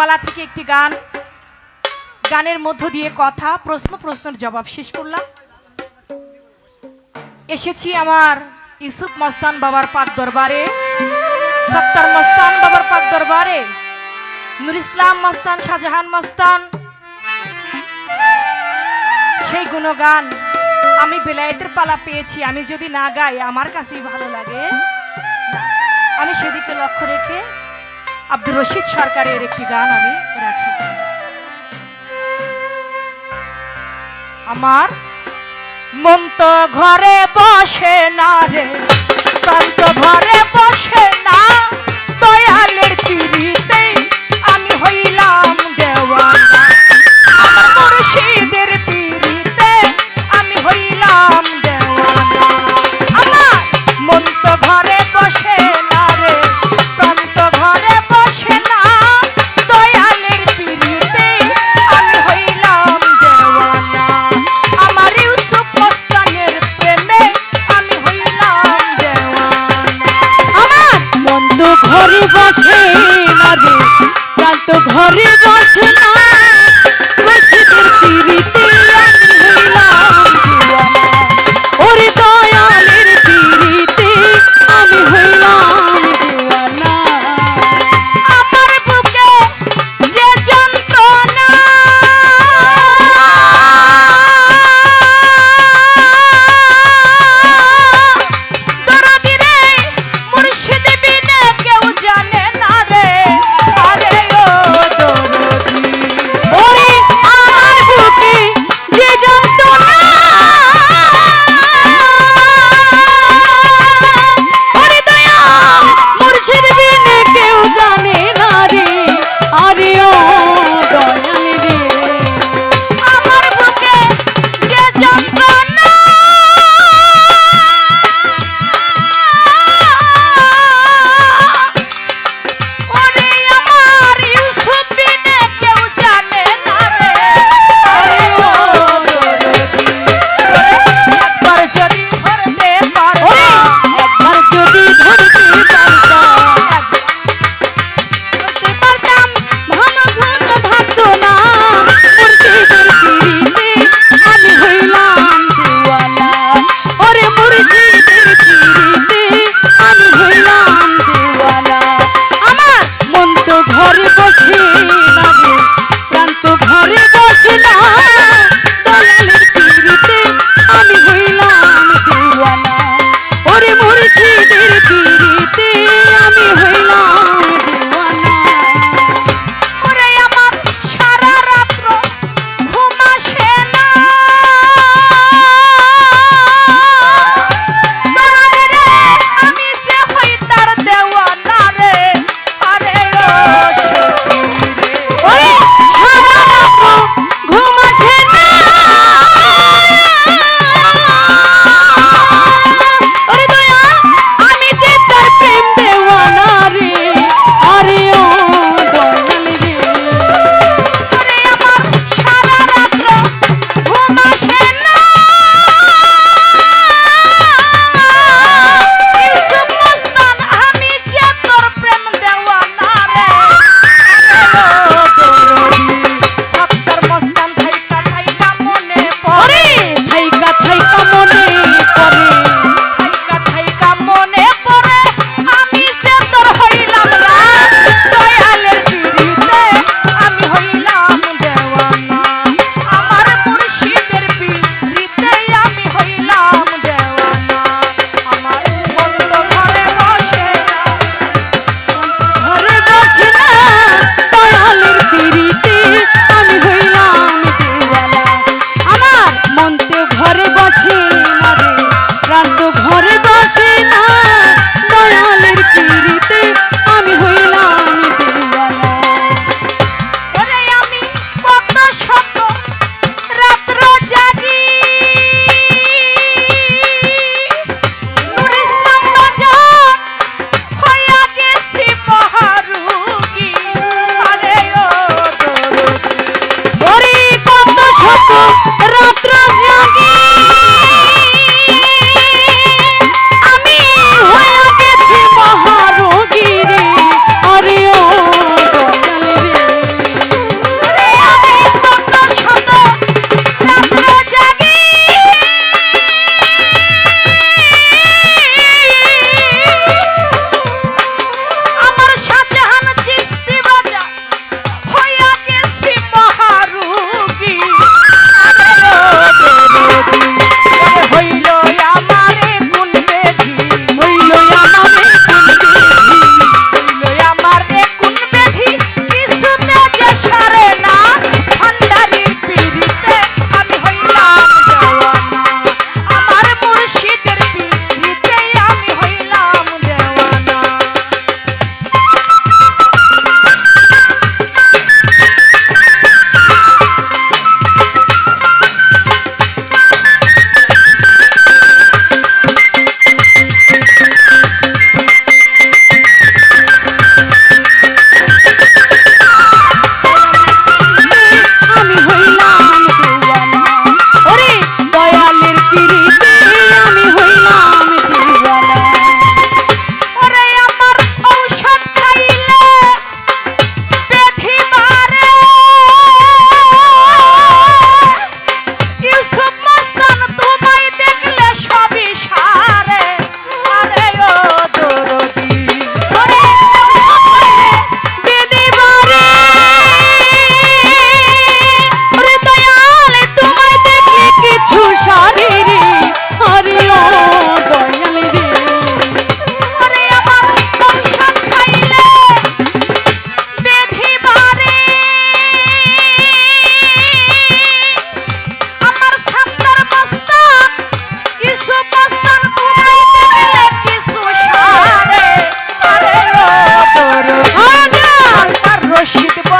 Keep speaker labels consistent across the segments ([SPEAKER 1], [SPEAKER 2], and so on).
[SPEAKER 1] পালা থেকে একটি গান। গানের মধ্য দিয়ে কথা, প্রশ্ন, প্রশ্নের জবাব শেষ করলাম। এসেছি আমার ইসুফ মস্তান বাবার পাক দরবারে, সত্তার মস্তান বাবার পাক দরবারে, নুর ইসলাম মস্তান, শাহজাহান মস্তান। সেই গুণগান আমি বেলায়েতের পালা পেয়েছি, আমি যদি না গাই, আমার কাছেই ভালো লাগে। আমি সেদিকে লক্ষ্য রেখে আব্দুর রশিদ সরকারের একটি গান আমি রাখি। আমার মন তো ঘরে বসে না রে। ঘরে বসে না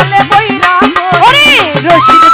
[SPEAKER 2] বলে বইরা ওরে
[SPEAKER 1] রশিদ